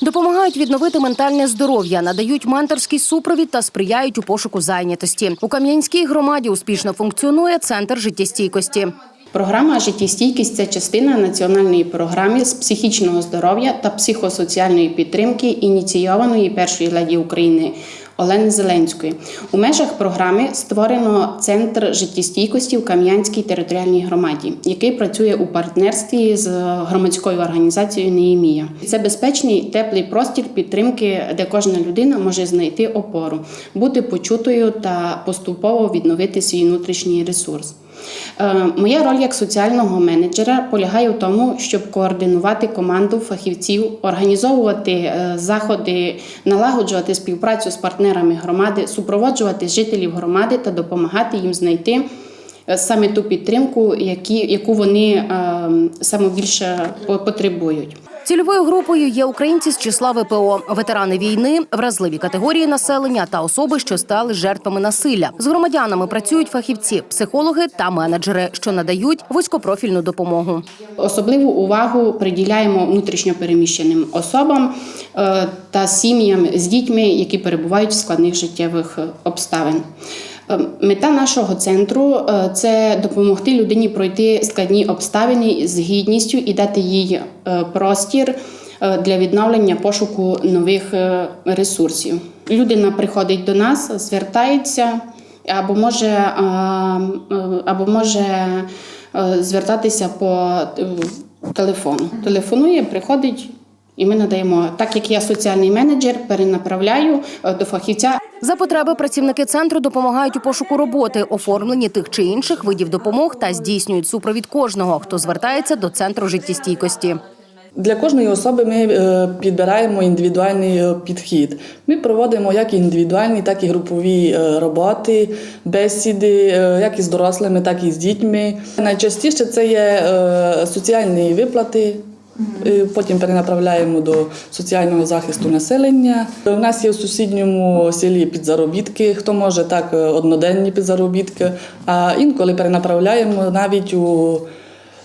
Допомагають відновити ментальне здоров'я, надають менторський супровід та сприяють у пошуку зайнятості. У Кам'янській громаді успішно функціонує центр життєстійкості. Програма Життєстійкість це частина національної програми з психічного здоров'я та психосоціальної підтримки, ініційованої першої леді України Олени Зеленської. У межах програми створено центр життєстійкості в Кам'янській територіальній громаді, який працює у партнерстві з громадською організацією Неємія. Це безпечний теплий простір підтримки, де кожна людина може знайти опору, бути почутою та поступово відновити свій внутрішній ресурс. Е, Моя роль як соціального менеджера полягає в тому, щоб координувати команду фахівців, організовувати е, заходи, налагоджувати співпрацю з партнерами громади, супроводжувати жителів громади та допомагати їм знайти е, саме ту підтримку, яку вони е, саме більше по- потребують. Цільовою групою є українці з числа ВПО, ветерани війни, вразливі категорії населення та особи, що стали жертвами насилля. З громадянами працюють фахівці, психологи та менеджери, що надають вузькопрофільну допомогу. Особливу увагу приділяємо внутрішньопереміщеним особам е, та сім'ям з дітьми, які перебувають в складних життєвих обставин. Е, Мета нашого центру е, це допомогти людині пройти складні обставини з гідністю і дати їй е, простір для відновлення пошуку нових ресурсів. Людина приходить до нас, звертається або може, або може звертатися по телефону. Телефонує, приходить, і ми надаємо. Так як я соціальний менеджер, перенаправляю до фахівця. За потреби працівники центру допомагають у пошуку роботи, оформленні тих чи інших видів допомог та здійснюють супровід кожного, хто звертається до центру життєстійкості. Для кожної особи ми е, підбираємо індивідуальний е, підхід. Ми проводимо як індивідуальні, так і групові е, роботи, бесіди, як із дорослими, так і з дітьми. Найчастіше це є соціальні виплати. Е, Потім перенаправляємо до соціального захисту населення. У нас є в сусідньому селі підзаробітки, хто може так е, одноденні підзаробітки, а інколи перенаправляємо навіть у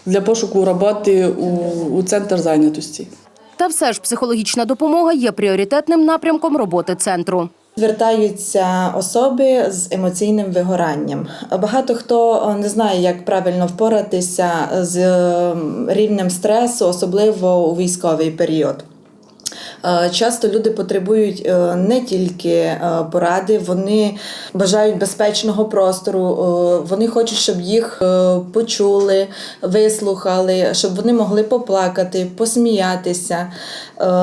для пошуку роботи у, у центр зайнятості. Та все ж психологічна допомога є пріоритетним напрямком роботи центру. Звертаються особи з емоційним вигоранням. Багато хто е, не знає, як правильно впоратися з е, рівнем стресу, особливо у військовий період. Е, Часто люди потребують е, не тільки е, поради, вони бажають безпечного простору, вони хочуть, щоб їх почули, вислухали, щоб вони могли поплакати, посміятися.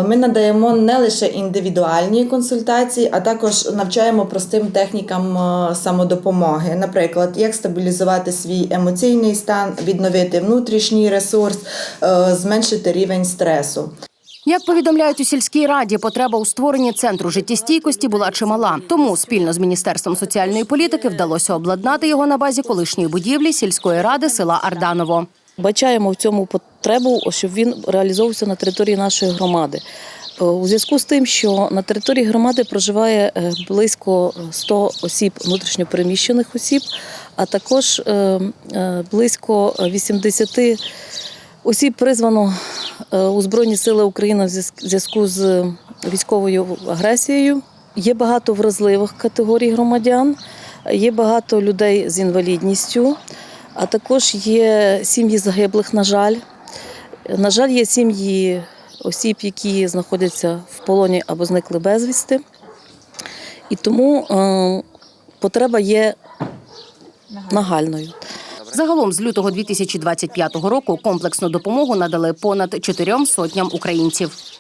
Ми надаємо не лише індивідуальні консультації, а також навчаємо простим технікам самодопомоги. Наприклад, як стабілізувати свій емоційний стан, відновити внутрішній ресурс, зменшити рівень стресу. Як повідомляють у сільській раді, потреба у створенні центру життєстійкості була чимала. Тому спільно з міністерством соціальної політики вдалося обладнати його на базі колишньої будівлі сільської ради села Арданово. Бачаємо в цьому потребу, щоб він реалізовувався на території нашої громади. Е, У зв'язку з тим, що на території громади проживає е, близько 100 осіб внутрішньопереміщених осіб, а також е, е, близько 80 осіб призвано у Збройні Сили України в зв'язку з військовою агресією. Є багато вразливих категорій громадян, є багато людей з інвалідністю, а також є сім'ї загиблих, на жаль. На жаль, є сім'ї осіб, які знаходяться в полоні або зникли безвісти. І тому е, потреба є нагальною. Загалом з лютого 2025 року комплексну допомогу надали понад чотирьом сотням українців.